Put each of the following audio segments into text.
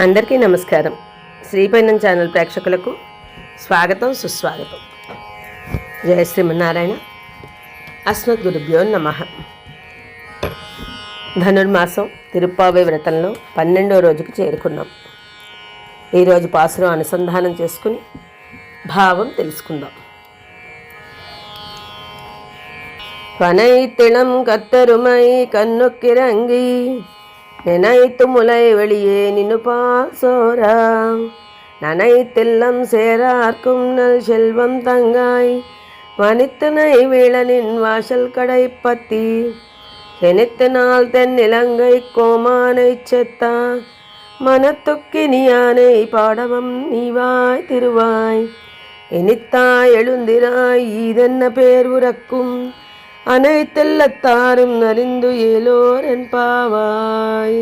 అందరికీ నమస్కారం శ్రీపైనం ఛానల్ ప్రేక్షకులకు స్వాగతం సుస్వాగతం జయ శ్రీమన్నారాయణ అస్మద్ గురుభ్యో నమ ధనుర్మాసం తిరుప్పావే వ్రతంలో పన్నెండో రోజుకు చేరుకున్నాం ఈరోజు పాసురం అనుసంధానం చేసుకుని భావం తెలుసుకుందాం பனைத்திளம் கத்தருமை கண்ணுக்கிறங்கி நினைத்து முலை வெளியே நின்னு பாசோரா. நனைத்தெல்லம் சேரார்க்கும் நல் செல்வம் தங்காய். மனித்தனை வீழனின் வாசல் கடை பத்தி. செனித்து நாள் தென் இலங்கை கோமானை செத்தா. மனத்துக்கினியானை பாடவம் நீவாய் திருவாய். இனித்தாய் எழுந்திராய் இதென்ன பேர் உறக்கும்? அனைத்தெல்லத்தாரும் அறிந்து ஏலோர் என்பாவாய்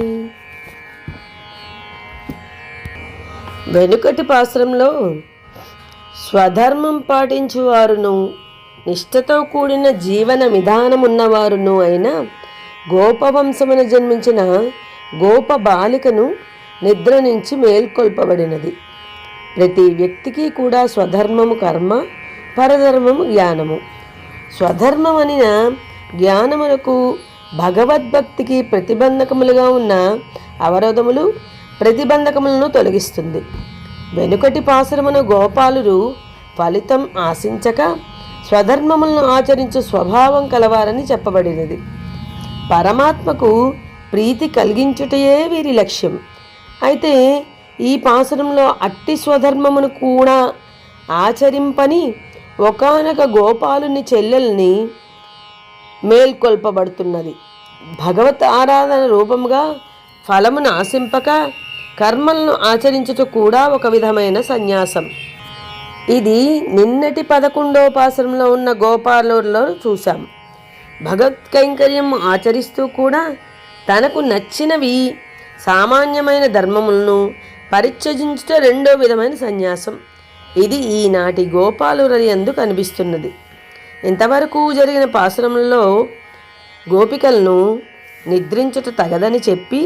వెనుకటి పాశ్రంలో స్వధర్మం పాటించువారును నిష్ఠతో కూడిన జీవన విధానం ఉన్నవారును అయిన గోపవంశమున జన్మించిన గోప బాలికను నిద్ర నుంచి మేల్కొల్పబడినది ప్రతి వ్యక్తికి కూడా స్వధర్మము కర్మ పరధర్మము జ్ఞానము స్వధర్మమనిన జ్ఞానమునకు భగవద్భక్తికి ప్రతిబంధకములుగా ఉన్న అవరోధములు ప్రతిబంధకములను తొలగిస్తుంది. వెనుకటి పాసురమున గోపాలురు ఫలితం ఆశించక స్వధర్మములను ఆచరించు స్వభావం కలవారని చెప్పబడినది. పరమాత్మకు ప్రీతి కలిగించుటయే వీరి లక్ష్యం. అయితే ఈ పాసురంలో అట్టి స్వధర్మమును కూడా ఆచరింపని ఒకానొక గోపాలుని చెల్లెల్ని మేల్కొల్పబడుతున్నది. భగవత్ ఆరాధన రూపముగా ఫలమును ఆశింపక కర్మలను ఆచరించుట కూడా ఒక విధమైన సన్యాసం. ఇది నిన్నటి పదకొండోపాసనంలో ఉన్న గోపాలులో చూశాం. భగవత్ కైంకర్యం ఆచరిస్తూ కూడా తనకు నచ్చినవి సామాన్యమైన ధర్మములను పరిత్యజించుట రెండో విధమైన సన్యాసం. ఇది ఈనాటి గోపాలురయందు కనిపిస్తున్నది. ఇంతవరకు జరిగిన పాసురములలో గోపికలను నిద్రించుట తగదని చెప్పి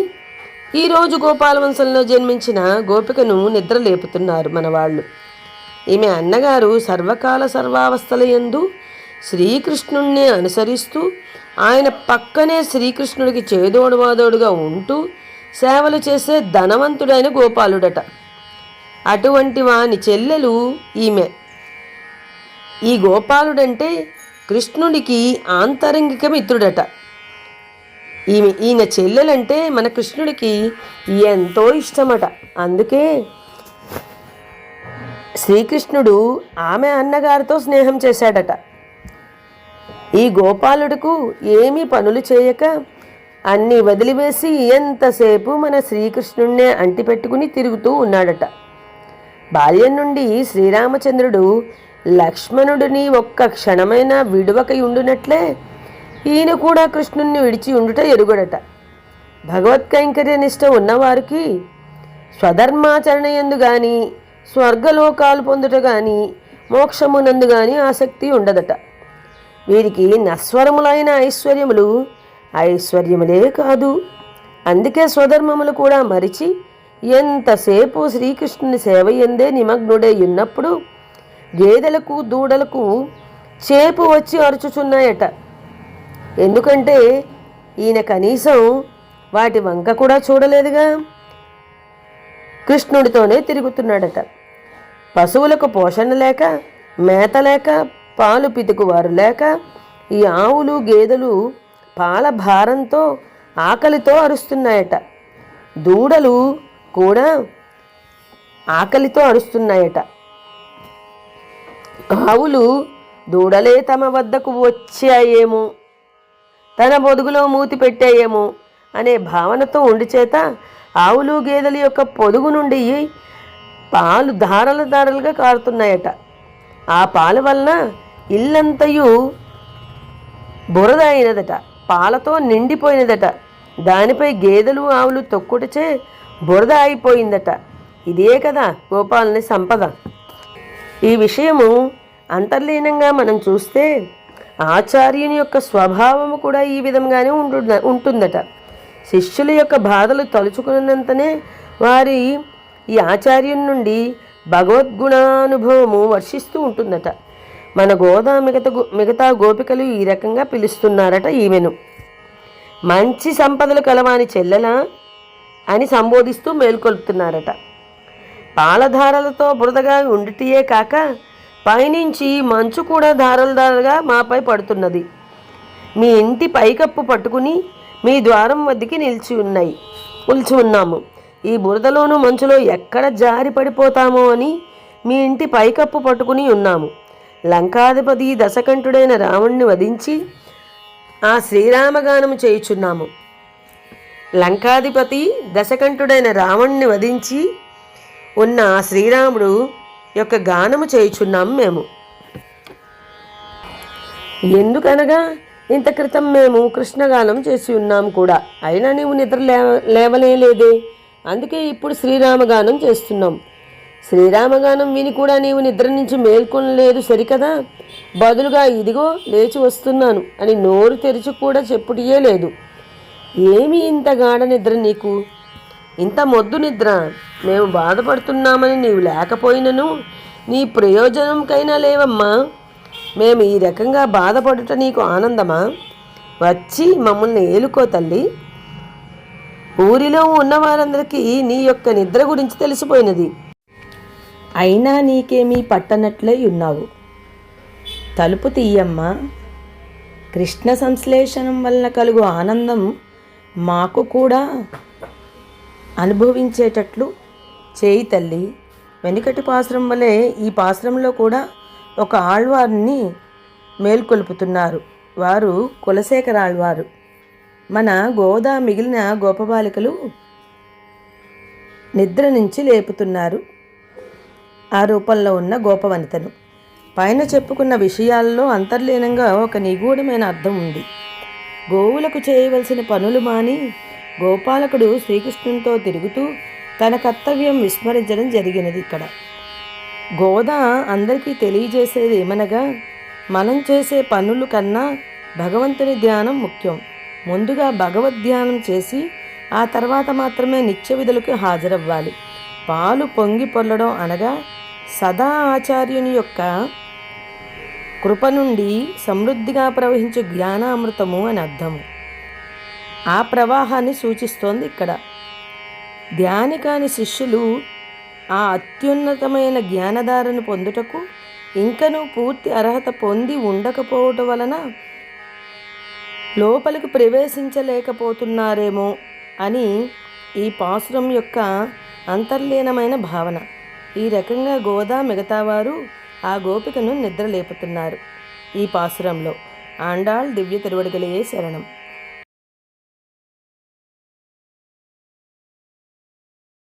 ఈరోజు గోపాలవంశంలో జన్మించిన గోపికను నిద్ర లేపుతున్నారు మన వాళ్ళు ఈమె అన్నగారు సర్వకాల సర్వావస్థల యందు శ్రీకృష్ణుణ్ణి అనుసరిస్తూ ఆయన పక్కనే శ్రీకృష్ణుడికి చేదోడువాదోడుగా ఉంటూ సేవలు చేసే ధనవంతుడైన గోపాలుడట. అటువంటి వాని చెల్లెలు ఈమె. ఈ గోపాలుడంటే కృష్ణుడికి ఆంతరంగిక మిత్రుడట. ఈమె ఈయన చెల్లెలంటే మన కృష్ణుడికి ఎంతో ఇష్టమట. అందుకే శ్రీకృష్ణుడు ఆమె అన్నగారితో స్నేహం చేశాడట. ఈ గోపాలుడుకు ఏమీ పనులు చేయక అన్నీ వదిలివేసి ఎంతసేపు మన శ్రీకృష్ణుణ్ణే అంటిపెట్టుకుని తిరుగుతూ ఉన్నాడట. బాల్యం నుండి శ్రీరామచంద్రుడు లక్ష్మణుడిని ఒక్క క్షణమైన విడువకై ఉండునట్లే? ఈయన కూడా కృష్ణుణ్ణి విడిచి ఉండుట ఎరుగడట. భగవత్కైంకర్య నిష్ట ఉన్నవారికి స్వధర్మాచరణ ఎందు కానీ స్వర్గలోకాలు పొందుట కానీ మోక్షమునందు కానీ ఆసక్తి ఉండదట. వీరికి నస్వరములైన ఐశ్వర్యములు ఐశ్వర్యములే కాదు. అందుకే స్వధర్మములు కూడా మరిచి ఎంతసేపు శ్రీకృష్ణుని సేవ ఎందే నిమగ్నుడై ఉన్నప్పుడు గేదెలకు దూడలకు చేపు వచ్చి అరుచుచున్నాయట. ఎందుకంటే ఈయన కనీసం వాటి వంక కూడా చూడలేదుగా. కృష్ణుడితోనే తిరుగుతున్నాడట. పశువులకు పోషణ లేక మేత లేక పాలు పితుకువారు లేక ఈ ఆవులు గేదెలు పాల భారంతో ఆకలితో అరుస్తున్నాయట. దూడలు కూడా ఆకలితో అరుస్తున్నాయట. ఆవులు దూడలే తమ వద్దకు వచ్చాయేమో తన పొదుగులో మూతి పెట్టాయేమో అనే భావనతో ఉండి చేత ఆవులు గేదెల యొక్క పొదుగు నుండి పాలు ధారల ధారలుగా కారుతున్నాయట. ఆ పాల వలన ఇల్లంతయు బురద అయినదట పాలతో నిండిపోయినదట. దానిపై గేదెలు ఆవులు తొక్కుటచే బురద అయిపోయిందట ఇదే కదా గోపాలని సంపద. ఈ విషయము అంతర్లీనంగా మనం చూస్తే ఆచార్యుని యొక్క స్వభావము కూడా ఈ విధంగానే ఉంటు ఉంటుందట. శిష్యుల యొక్క బాధలు తలుచుకున్నంతనే వారి ఈ ఆచార్యుని నుండి భగవద్గుణానుభవము వర్షిస్తూ ఉంటుందట. మన గోదా మిగతా మిగతా గోపికలు ఈ రకంగా పిలుస్తున్నారట ఈమెను. మంచి సంపదలు కలవాని చెల్లెలా అని సంబోధిస్తూ మేల్కొల్పుతున్నారట. పాలధారలతో బురదగా ఉండిటియే కాక పైనుంచి మంచు కూడా ధారలధారగా మాపై పడుతున్నది. మీ ఇంటి పైకప్పు పట్టుకుని మీ ద్వారం వద్దకి నిలిచి ఉన్నాయి. నిలిచి ఉన్నాము. ఈ బురదలోను మంచులో ఎక్కడ జారి పడిపోతామో అని మీ ఇంటి పైకప్పు పట్టుకుని ఉన్నాము. లంకాధిపతి దశకంఠుడైన రావణ్ణి వధించి ఆ శ్రీరామగానము చేయుచున్నాము. లంకాధిపతి దశకంఠుడైన రావణ్ణి వధించి ఉన్న శ్రీరాముడు యొక్క గానము చేయుచున్నాం మేము. ఎందుకనగా ఇంత క్రితం మేము కృష్ణగానం చేసి ఉన్నాం కూడా. అయినా నీవు నిద్ర లేవ లేవలేదే. అందుకే ఇప్పుడు శ్రీరామగానం చేస్తున్నాం. శ్రీరామగానం విని కూడా నీవు నిద్ర నుంచి మేల్కొనలేదు సరికదా? బదులుగా ఇదిగో లేచి వస్తున్నాను అని నోరు తెరిచి కూడా చెప్పుటియే లేదు. ఏమి ఇంత గాఢ నిద్ర నీకు? ఇంత మొద్దు నిద్ర. మేము బాధపడుతున్నామని నీవు లేకపోయినను నీ ప్రయోజనంకైనా లేవమ్మా. మేము ఈ రకంగా బాధపడుట నీకు ఆనందమా? వచ్చి మమ్మల్ని ఏలుకో తల్లి. ఊరిలో ఉన్న వారందరికీ నీ యొక్క నిద్ర గురించి తెలిసిపోయినది. అయినా నీకేమీ పట్టనట్లే ఉన్నావు. తలుపు తీయమ్మా. కృష్ణ సంశ్లేషణం వలన కలుగు ఆనందం మాకు కూడా అనుభవించేటట్లు చేయి తల్లి. వెనుకటి పాశ్రం వలె ఈ పాశ్రంలో కూడా ఒక ఆళ్వారిని మేల్కొల్పుతున్నారు. వారు కులశేఖర ఆళ్వారు. మన గోదా మిగిలిన గోపబాలికలు నిద్ర నుంచి లేపుతున్నారు. ఆ రూపంలో ఉన్న గోపవనితను. పైన చెప్పుకున్న విషయాల్లో అంతర్లీనంగా ఒక నిగూఢమైన అర్థం ఉంది. గోవులకు చేయవలసిన పనులు మాని గోపాలకుడు శ్రీకృష్ణునితో తిరుగుతూ తన కర్తవ్యం విస్మరించడం జరిగినది ఇక్కడ. గోద అందరికీ తెలియజేసేది ఏమనగా మనం చేసే పనులు కన్నా భగవంతుని ధ్యానం ముఖ్యం. ముందుగా భగవద్ ధ్యానం చేసి ఆ తర్వాత మాత్రమే నిత్య విధులకు హాజరవ్వాలి. పాలు పొంగి పొల్లడం అనగా సదా ఆచార్యుని యొక్క కృప నుండి సమృద్ధిగా ప్రవహించే జ్ఞానామృతము అని అర్థము. ఆ ప్రవాహాన్ని సూచిస్తోంది ఇక్కడ. ధ్యాని కాని శిష్యులు ఆ అత్యున్నతమైన జ్ఞానధారను పొందుటకు ఇంకనూ పూర్తి అర్హత పొంది ఉండకపోవటం వలన లోపలికి ప్రవేశించలేకపోతున్నారేమో అని ఈ పాసురం యొక్క అంతర్లీనమైన భావన. ఈ రకంగా గోదా మిగతావారు ఆ గోపికను నిద్రలేపుతున్నారు ఈ పాసురంలో ఆండాళ్ దివ్య తిరువడిగలయే శరణం.